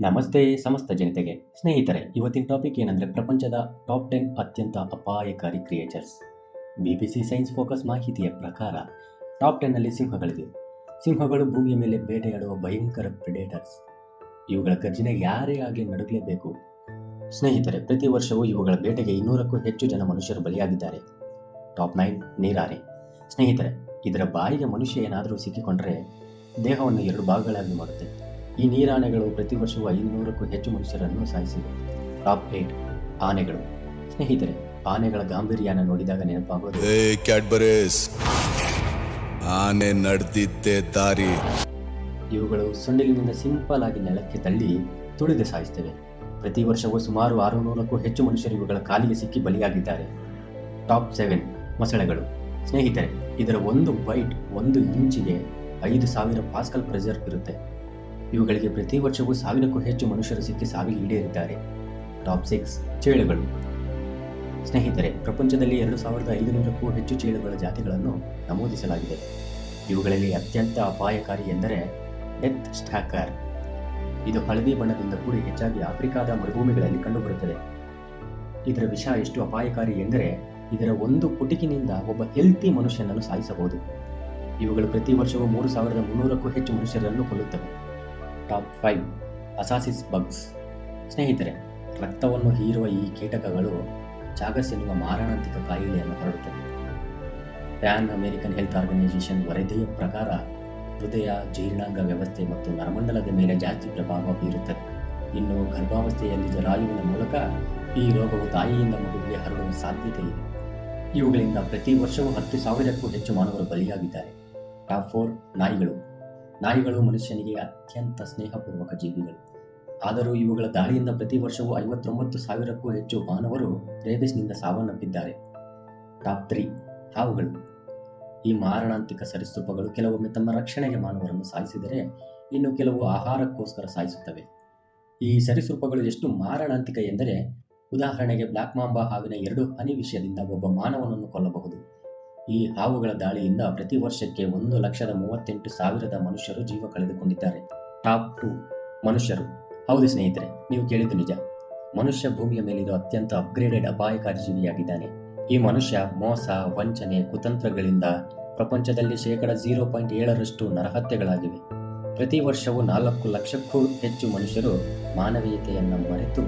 ನಮಸ್ತೆ ಸಮಸ್ತ ಜನತೆಗೆ. ಸ್ನೇಹಿತರೆ, ಇವತ್ತಿನ ಟಾಪಿಕ್ ಏನಂದರೆ ಪ್ರಪಂಚದ ಟಾಪ್ ಟೆನ್ ಅತ್ಯಂತ ಅಪಾಯಕಾರಿ creatures B B C science focus ಮಾಹಿತಿಯ ಪ್ರಕಾರ ಟಾಪ್ ಟೆನ್ನಲ್ಲಿ ಸಿಂಹಗಳಿವೆ. ಸಿಂಹಗಳು ಭೂಮಿಯ ಮೇಲೆ ಬೇಟೆಯಾಡುವ ಭಯಂಕರ ಪ್ರಿಡೇಟರ್ಸ್ ಇವುಗಳ ಗರ್ಜನೆ ಯಾರೇ ಆಗಲಿ ನಡುಗಲೇಬೇಕು. ಸ್ನೇಹಿತರೆ, ಪ್ರತಿ ವರ್ಷವೂ ಇವುಗಳ ಬೇಟೆಗೆ ಇನ್ನೂರಕ್ಕೂ ಹೆಚ್ಚು ಜನ ಮನುಷ್ಯರು ಬಲಿಯಾಗಿದ್ದಾರೆ. ಟಾಪ್ ನೈನ್ ನೀರಾರೆ. ಸ್ನೇಹಿತರೆ, ಇದರ ಬಾಯಿಗೆ ಮನುಷ್ಯ ಏನಾದರೂ ಸಿಕ್ಕಿಕೊಂಡರೆ ದೇಹವನ್ನು ಎರಡು ಭಾಗಗಳಾಗಿ ಮಾಡುತ್ತೆ. ಈ ನೀರಾನೆಗಳು ಪ್ರತಿ ವರ್ಷವೂ ಐನೂರಕ್ಕೂ ಹೆಚ್ಚು ಮನುಷ್ಯರನ್ನು ಸಾಯಿಸಿವೆ. ಟಾಪ್ ಏಟ್ ಆನೆಗಳು. ಸ್ನೇಹಿತರೆ ಆನೆಗಳ ಗಾಂಭೀರ್ಯನ ನೋಡಿದಾಗ ನೆನಪಾಗೋದು. ಆನೆ ನಡೆದಿದ್ದೆ ದಾರಿ. ಇವುಗಳು ಸೊಂಡಿಲಿನಿಂದ ಸಿಂಪಲ್ ಆಗಿ ನೆಲಕ್ಕೆ ತಳ್ಳಿ ತುಳಿದು ಸಾಯಿಸ್ತವೆ ಪ್ರತಿ ವರ್ಷವೂ ಸುಮಾರು ಆರುನೂರಕ್ಕೂ ಹೆಚ್ಚು ಮನುಷ್ಯರು ಇವುಗಳ ಕಾಲಿಗೆ ಸಿಕ್ಕಿ ಬಲಿಯಾಗಿದ್ದಾರೆ. ಟಾಪ್ ಸೆವೆನ್ ಮೊಸಳೆಗಳು. ಸ್ನೇಹಿತರೆ ಇದರ ಒಂದು ಬೈಟ್ ಒಂದು ಇಂಚಿಗೆ ಐದು ಸಾವಿರ ಪಾಸ್ಕಲ್ ಪ್ರೆಸರ್ ಇರುತ್ತೆ. ಇವುಗಳಿಗೆ ಪ್ರತಿ ವರ್ಷವೂ ಸಾವಿರಕ್ಕೂ ಹೆಚ್ಚು ಮನುಷ್ಯರು ಸಿಕ್ಕಿ ಸಾವಿಗೆ ಈಡೇರಿದ್ದಾರೆ. Top six ಚೇಳುಗಳು. ಸ್ನೇಹಿತರೆ, ಪ್ರಪಂಚದಲ್ಲಿ ಎರಡು ಸಾವಿರದ ಐದುನೂರಕ್ಕೂ ಹೆಚ್ಚು ಚೇಳುಗಳ ಜಾತಿಗಳನ್ನು ನಮೂದಿಸಲಾಗಿದೆ. ಇವುಗಳಲ್ಲಿ ಅತ್ಯಂತ ಅಪಾಯಕಾರಿ ಎಂದರೆ ಡೆತ್ ಸ್ಟ್ಯಾಕರ್ ಇದು ಹಳದಿ ಬಣ್ಣದಿಂದ ಕೂಡಿ ಹೆಚ್ಚಾಗಿ ಆಫ್ರಿಕಾದ ಮರುಭೂಮಿಗಳಲ್ಲಿ ಕಂಡುಬರುತ್ತದೆ. ಇದರ ವಿಷ ಎಷ್ಟು ಅಪಾಯಕಾರಿ ಎಂದರೆ, ಇದರ ಒಂದು ಪುಟಿಕಿನಿಂದ ಒಬ್ಬ ಹೆಲ್ತಿ ಮನುಷ್ಯನನ್ನು ಸಾಯಿಸಬಹುದು. ಇವುಗಳು ಪ್ರತಿ ವರ್ಷವೂ ಮೂರು ಸಾವಿರದ ಮುನ್ನೂರಕ್ಕೂ ಹೆಚ್ಚು ಮನುಷ್ಯರನ್ನು ಕೊಲ್ಲುತ್ತವೆ. Top five assassin bugs. ಸ್ನೇಹಿತರೆ, ರಕ್ತವನ್ನು ಹೀರುವ ಈ ಕೀಟಕಗಳು ಚಾಗಸ್ ಎನ್ನುವ ಮಾರಣಾಂತಿಕ ಕಾಯಿಲೆಯನ್ನು ಹರಡುತ್ತವೆ. ಪ್ಯಾನ್ ಅಮೆರಿಕನ್ ಹೆಲ್ತ್ ಆರ್ಗನೈಸೇಷನ್ ವರದಿಯ ಪ್ರಕಾರ ಹೃದಯ, ಜೀರ್ಣಾಂಗ ವ್ಯವಸ್ಥೆ ಮತ್ತು ನರಮಂಡಲದ ಮೇಲೆ ಜಾಸ್ತಿ ಪ್ರಭಾವ ಬೀರುತ್ತದೆ. ಇನ್ನು ಗರ್ಭಾವಸ್ಥೆಯಲ್ಲಿ ಜರಾಯುವಿನ ಮೂಲಕ ಈ ರೋಗವು ತಾಯಿಯಿಂದ ಮಗುವಿಗೆ ಹರಡುವ ಸಾಧ್ಯತೆ ಇದೆ. ಇವುಗಳಿಂದ ಪ್ರತಿ ವರ್ಷವೂ ಹತ್ತು ಸಾವಿರಕ್ಕೂ ಹೆಚ್ಚು ಮಾನವರು ಬಲಿಯಾಗಿದ್ದಾರೆ. ಟಾಪ್ ಫೋರ್ ನಾಯಿಗಳು. ನಾಯಿಗಳು ಮನುಷ್ಯನಿಗೆ ಅತ್ಯಂತ ಸ್ನೇಹಪೂರ್ವಕ ಜೀವಿಗಳು. ಆದರೂ ಇವುಗಳ ದಾಳಿಯಿಂದ ಪ್ರತಿ ವರ್ಷವೂ ಐವತ್ತೊಂಬತ್ತು ಸಾವಿರಕ್ಕೂ ಹೆಚ್ಚು ಮಾನವರು ರೇಬಿಸ್ನಿಂದ ಸಾವನ್ನಪ್ಪಿದ್ದಾರೆ. ಟಾಪ್ ತ್ರೀ ಹಾವುಗಳು. ಈ ಮಾರಣಾಂತಿಕ ಸರೀಸೃಪಗಳು ಕೆಲವೊಮ್ಮೆ ತಮ್ಮ ರಕ್ಷಣೆಗೆ ಮಾನವರನ್ನು ಸಾಯಿಸಿದರೆ ಇನ್ನು ಕೆಲವು ಆಹಾರಕ್ಕೋಸ್ಕರ ಸಾಯಿಸುತ್ತವೆ. ಈ ಸರೀಸೃಪಗಳು ಎಷ್ಟು ಮಾರಣಾಂತಿಕ ಎಂದರೆ, ಉದಾಹರಣೆಗೆ ಬ್ಲಾಕ್ ಮಾಂಬಾ ಹಾವಿನ ಎರಡು ಹನಿ ವಿಷಯದಿಂದ ಒಬ್ಬ ಮಾನವನನ್ನು ಕೊಲ್ಲಬಹುದು. ಈ ಹಾವುಗಳ ದಾಳಿಯಿಂದ ಪ್ರತಿ ವರ್ಷಕ್ಕೆ ಒಂದು ಲಕ್ಷದ ಮೂವತ್ತೆಂಟು ಸಾವಿರದ ಮನುಷ್ಯರು ಜೀವ ಕಳೆದುಕೊಂಡಿದ್ದಾರೆ. ಟಾಪ್ ಟು ಮನುಷ್ಯರು. ಹೌದು ಸ್ನೇಹಿತರೆ, ನೀವು ಕೇಳಿದ್ದು ನಿಜ. ಮನುಷ್ಯ ಭೂಮಿಯ ಮೇಲಿರೋ ಅತ್ಯಂತ ಅಪ್ಗ್ರೇಡೆಡ್ ಅಪಾಯಕಾರಿ ಜೀವಿಯಾಗಿದ್ದಾನೆ. ಈ ಮನುಷ್ಯ ಮೋಸ, ವಂಚನೆ, ಕುತಂತ್ರಗಳಿಂದ ಪ್ರಪಂಚದಲ್ಲಿ ಶೇಕಡ ಜೀರೋ ಪಾಯಿಂಟ್ ಏಳರಷ್ಟು ನರಹತ್ಯೆಗಳಾಗಿವೆ. ಪ್ರತಿ ವರ್ಷವೂ ನಾಲ್ಕು ಲಕ್ಷಕ್ಕೂ ಹೆಚ್ಚು ಮನುಷ್ಯರು ಮಾನವೀಯತೆಯನ್ನು ಮರೆತು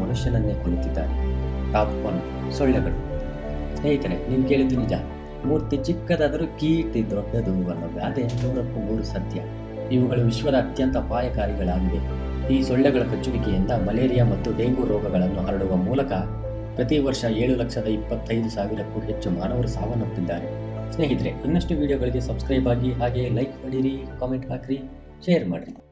ಮನುಷ್ಯನನ್ನೇ ಕೊಲ್ಲುತ್ತಿದ್ದಾರೆ. ಟಾಪ್ ಒನ್ ಸೊಳ್ಳೆಗಳು. ಸ್ನೇಹಿತರೆ, ನೀವು ಕೇಳಿದ್ದು ನಿಜ. ಮೂರ್ತಿ ಚಿಕ್ಕದಾದರೂ ಕೀರ್ತಿ ದೊಡ್ಡದು ಅನ್ನೋ ಗಾದೆ ನೂರಕ್ಕೂ ಮೂರು ಸತ್ಯ. ಇವುಗಳು ವಿಶ್ವದ ಅತ್ಯಂತ ಅಪಾಯಕಾರಿಗಳಾಗಿವೆ. ಈ ಸೊಳ್ಳೆಗಳ ಕಚ್ಚುವಿಕೆಯಿಂದ ಮಲೇರಿಯಾ ಮತ್ತು ಡೆಂಗು ರೋಗಗಳನ್ನು ಹರಡುವ ಮೂಲಕ ಪ್ರತಿ ವರ್ಷ ಏಳು ಲಕ್ಷದ ಇಪ್ಪತ್ತೈದು ಸಾವಿರಕ್ಕೂ ಹೆಚ್ಚು ಮಾನವರು ಸಾವನ್ನಪ್ಪಿದ್ದಾರೆ. ಸ್ನೇಹಿತರೆ, ಇನ್ನಷ್ಟು ವಿಡಿಯೋಗಳಿಗೆ ಸಬ್ಸ್ಕ್ರೈಬ್ ಆಗಿ ಹಾಗೆ ಲೈಕ್ ಮಾಡಿರಿ, ಕಾಮೆಂಟ್ ಹಾಕಿರಿ, ಶೇರ್ ಮಾಡಿರಿ.